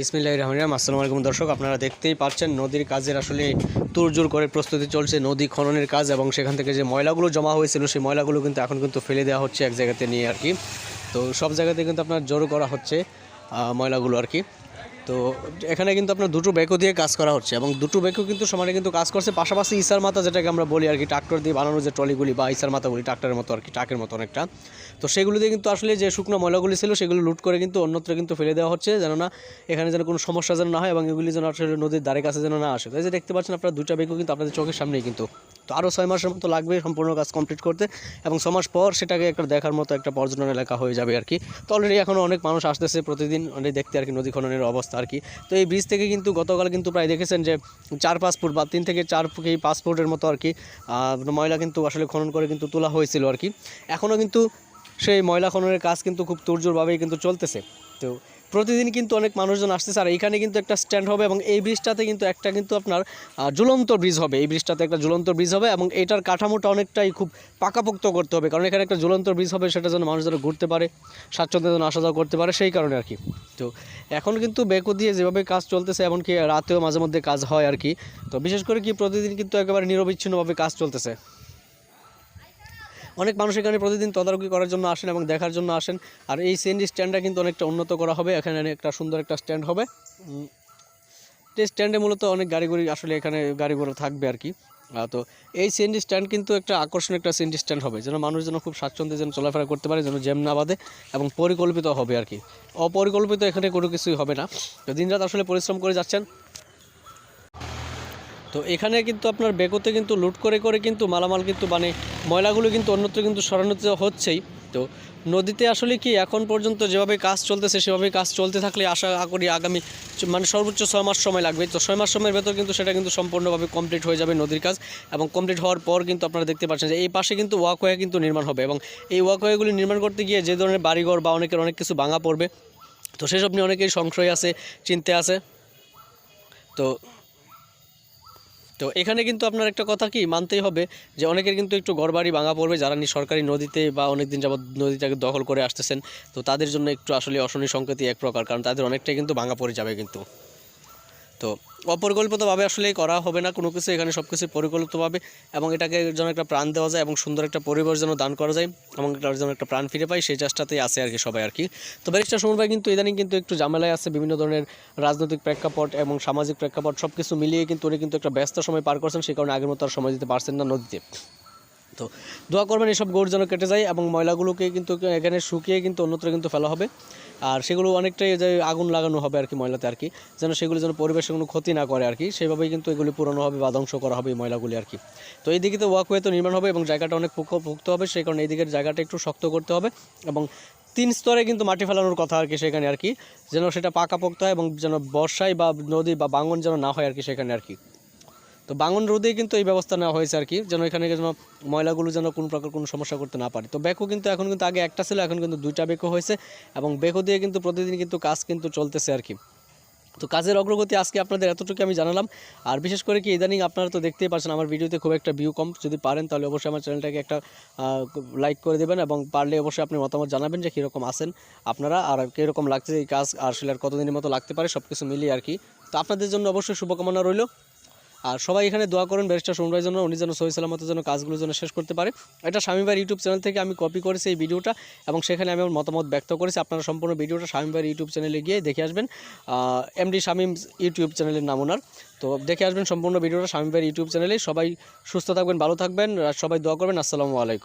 বিসমিল্লাহ রহমান রাহিম। আসসালামু আলাইকুম দর্শক, আপনারা দেখতেই পাচ্ছেন নদীর কাজের আসলে তুরজুর করে প্রস্তুতি চলছে নদী খননের কাজ এবং সেখান থেকে যে ময়লাগুলো জমা হয়েছিল, সেই ময়লাগুলো কিন্তু এখন কিন্তু ফেলে দেওয়া হচ্ছে এক জায়গাতে নিয়ে আর কি। তো সব জায়গাতে কিন্তু আপনার জড়ো করা হচ্ছে ময়লাগুলো আর কি। তো এখানে কিন্তু আপনার দুটো বেকো দিয়ে কাজ করা হচ্ছে এবং দুটো বেকো কিন্তু সমানে কিন্তু কাজ করছে। পাশাপাশি ইসার মাথা যেটাকে আমরা বলি আর কি ট্রাক্টর দিয়ে বানানো যে ট্রলিগুলি বা ইসার মাথাগুলি ট্রাক্টরের মতো আর কি, ট্রাকের মতো অনেকটা। তো সেগুলো দিয়ে কিন্তু আসলে যে শুকনো ময়লাগুলি ছিল সেগুলো লুট করে কিন্তু অন্যত্র কিন্তু ফেলে দেওয়া হচ্ছে যেন না এখানে যেন কোনো সমস্যা যেন না হয় এবং এগুলি যেন আসলে নদীর ধারে কাছে যেন না আসে। তাই যে দেখতে পাচ্ছেন আপনার দুইটা বেকো কিন্তু আপনাদের চোখের সামনেই কিন্তু। তো আরও ছয় মাসের মতো লাগবে সম্পূর্ণ কাজ কমপ্লিট করতে এবং ছ মাস পর সেটাকে একটা দেখার মতো একটা পর্যটন এলাকা হয়ে যাবে আর কি। তো অলরেডি এখনও অনেক মানুষ আসতেছে প্রতিদিন অনেক দেখতে আর কি নদী খননের অবস্থা। আর কি। তো এই ব্রিজ থেকে কিন্তু গতকাল কিন্তু প্রায় দেখেছেন যে চার পাঁচ ফুট বা তিন থেকে চার এই পাঁচ ফুটের মতো আর কি ময়লা কিন্তু আসলে খনন করে কিন্তু তোলা হয়েছিল আর কি। এখনও কিন্তু সেই ময়লা খননের কাজ কিন্তু খুব তোরজোরভাবেই কিন্তু চলতেছে। তো প্রতিদিন কিন্তু অনেক মানুষজন আসতেছে আর এখানে কিন্তু একটা স্ট্যান্ড হবে এবং এই ব্রিজটাতে কিন্তু একটা কিন্তু আপনার ঝুলন্ত ব্রিজ হবে। এই ব্রিজটাতে একটা ঝুলন্ত ব্রিজ হবে এবং এটার কাঠামোটা অনেকটাই খুব পাকাপোক্ত করতে হবে। কারণ এখানে একটা ঝুলন্ত ব্রিজ হবে, সেটা যেন মানুষ যেন ঘুরতে পারে, স্বাচ্ছন্দ্যে যেন আসা যাওয়া করতে পারে, সেই কারণে আর কি। তো এখন কিন্তু বেকো দিয়ে যেভাবে কাজ চলতেছে, এমনকি রাতেও মাঝে মধ্যে কাজ হয় আর কি। তো বিশেষ করে কি প্রতিদিন কিন্তু একেবারে নিরবিচ্ছিন্নভাবে কাজ চলতেছে। অনেক মানুষ এখানে প্রতিদিন তদারকি করার জন্য আসেন এবং দেখার জন্য আসেন। আর এই সিএনজি স্ট্যান্ডটা কিন্তু অনেকটা উন্নত করা হবে। এখানে একটা সুন্দর একটা স্ট্যান্ড হবে। এই স্ট্যান্ডে মূলত অনেক গাড়ি গুড়ি আসলে এখানে গাড়িগুলো থাকবে আর কি। তো এই সিএনজি স্ট্যান্ড কিন্তু একটা আকর্ষণীয় একটা সিএনজি স্ট্যান্ড হবে। যেন মানুষ যেন খুব স্বাচ্ছন্দ্যে যেন চলাফেরা করতে পারে, যেন জ্যাম না বাঁধে এবং পরিকল্পিত হবে আর কি। অপরিকল্পিত এখানে কোনো কিছুই হবে না। তো দিনরাত আসলে পরিশ্রম করে যাচ্ছেন। তো এখানে কিন্তু আপনার বেকোতে কিন্তু লুট করে করে কিন্তু মালামাল কিন্তু মানে ময়লাগুলো কিন্তু অন্যত্র কিন্তু সরানো হচ্ছেই। তো নদীতে আসলে কি এখন পর্যন্ত যেভাবে কাজ চলতেছে, সেভাবে কাজ চলতে থাকলে আশা করি আগামী মানে সর্বোচ্চ ছয় মাস সময় লাগবে। তো ছয় মাস সময়ের ভেতর কিন্তু সেটা কিন্তু সম্পূর্ণভাবে কমপ্লিট হয়ে যাবে নদীর কাজ এবং কমপ্লিট হওয়ার পর কিন্তু আপনারা দেখতে পাচ্ছেন যে এই পাশে কিন্তু ওয়াকওয়ে কিন্তু নির্মাণ হবে এবং এই ওয়াকওয়েগুলি নির্মাণ করতে গিয়ে যে ধরনের বাড়িঘর বা অনেকের অনেক কিছু ভাঙা পড়বে, তো সেসব নিয়ে অনেকেই সংশয় আছে চিন্তে আছে। তো তো এখানে কিন্তু আপনার একটা কথা কি, মানতেই হবে যে অনেকের কিন্তু একটু ঘরবাড়ি ভাঙা পড়বে, যারা নি সরকারি নদীতে বা অনেক দিন যাবত নদীটাকে দখল করে আসতেছেন, তো তাদের জন্য একটু আসলে অশনি সংকেতই এক প্রকার, কারণ তাদের অনেকটাই কিন্তু ভাঙা পড়ে যাবে কিন্তু। তো অপরিকল্পিতভাবে আসলে করা হবে না। কোনো কিছু এখানে সব কিছু পরিকল্পিতভাবে এবং এটাকে যেন একটা প্রাণ দেওয়া যায় এবং সুন্দর একটা পরিবেশ যেন দান করা যায় এবং এটার যেন একটা প্রাণ ফিরে পাই সেই চেষ্টাতেই আছে আর কি সবাই আর কি। তো ব্যারিস্টার সমর ভাই কিন্তু ইদানিং কিন্তু একটু ঝামেলায় আছে, বিভিন্ন ধরনের রাজনৈতিক প্রেক্ষাপট এবং সামাজিক প্রেক্ষাপট সব কিছু মিলিয়ে কিন্তু উনি কিন্তু একটা ব্যস্ত সময় পার করছেন সেই কারণে আগের মতো আর সময় দিতে পারছেন না নদীতে। তো দোয়া করবেন এসব গৌর যেন কেটে যায় এবং ময়লাগুলোকে কিন্তু এখানে শুকিয়ে কিন্তু অন্যত্র কিন্তু ফেলা হবে। আর সেগুলো অনেকটাই যে আগুন লাগানো হবে আর কি ময়লাতে আর কি, যেন সেগুলো যেন পরিবেশের কোনো ক্ষতি না করে আর কি, সেভাবেই কিন্তু এগুলি পুরনো হবে বা ধ্বংস করা হবে এই ময়লাগুলি আর কি। তো এই দিকে তো ওয়াকওয়ে তো নির্মাণ হবে এবং জায়গাটা অনেক পুক্ত হবে, সেই কারণে এই দিকের জায়গাটা একটু শক্ত করতে হবে এবং তিন স্তরে কিন্তু মাটি ফেলানোর কথা আর কি সেখানে আর কি, যেন সেটা পাকা পাকাপোক্ত হয় এবং যেন বর্ষায় বা নদী বা বাঙন যেন না হয় আর কি সেখানে আর কি। তো বাঙন রোদেই কিন্তু এই ব্যবস্থা নেওয়া হয়েছে আর কি, যেন এখানে যেন ময়লাগুলো যেন কোনো প্রকার কোনো সমস্যা করতে না পারে। তো বেকো কিন্তু এখন কিন্তু আগে একটা ছিল, এখন কিন্তু দুইটা বেকো হয়েছে এবং বেকো দিয়ে কিন্তু প্রতিদিন কিন্তু কাজ কিন্তু চলতেছে আর কি। তো কাজের অগ্রগতি আজকে আপনাদের এতটুকু আমি জানালাম। আর বিশেষ করে কি, ইদানিং আপনারা তো দেখতেই পাচ্ছেন, আমার ভিডিওতে খুব একটা ভিউ কম। যদি পারেন তাহলে অবশ্যই আমার চ্যানেলটাকে একটা লাইক করে দেবেন এবং পারলে অবশ্যই আপনি মতামত জানাবেন যে কীরকম আছেন আপনারা আর কীরকম লাগছে এই কাজ, আর আসলে আর কতদিনের মতো লাগতে পারে সব কিছু মিলিয়ে আর কি। তো আপনাদের জন্য অবশ্যই শুভকামনা রইল। আর সবাই এখানে দোয়া করেন ব্যারিস্টার সোমরায় জন্য, উনি যেন সহি সালামতের জন্য কাজগুলো যেন শেষ করতে পারে। এটা স্বামীবার ইউটিউব চ্যানেল থেকে আমি কপি করেছি এই ভিডিওটা এবং সেখানে আমি আমার মতামত ব্যক্ত করেছি। আপনারা সম্পূর্ণ ভিডিওটা স্বামীবার ইউটিউব চ্যানেলে গিয়ে দেখে আসবেন। এমডি শামীম ইউটিউব চ্যানেলের নাম ওনার। তো দেখে আসবেন সম্পূর্ণ ভিডিওটা স্বামীবার ইউটিউব চ্যানেলে সবাই সুস্থ থাকবেন, ভালো থাকবেন, আর সবাই দোয়া করবেন। আসসালামু আলাইকুম।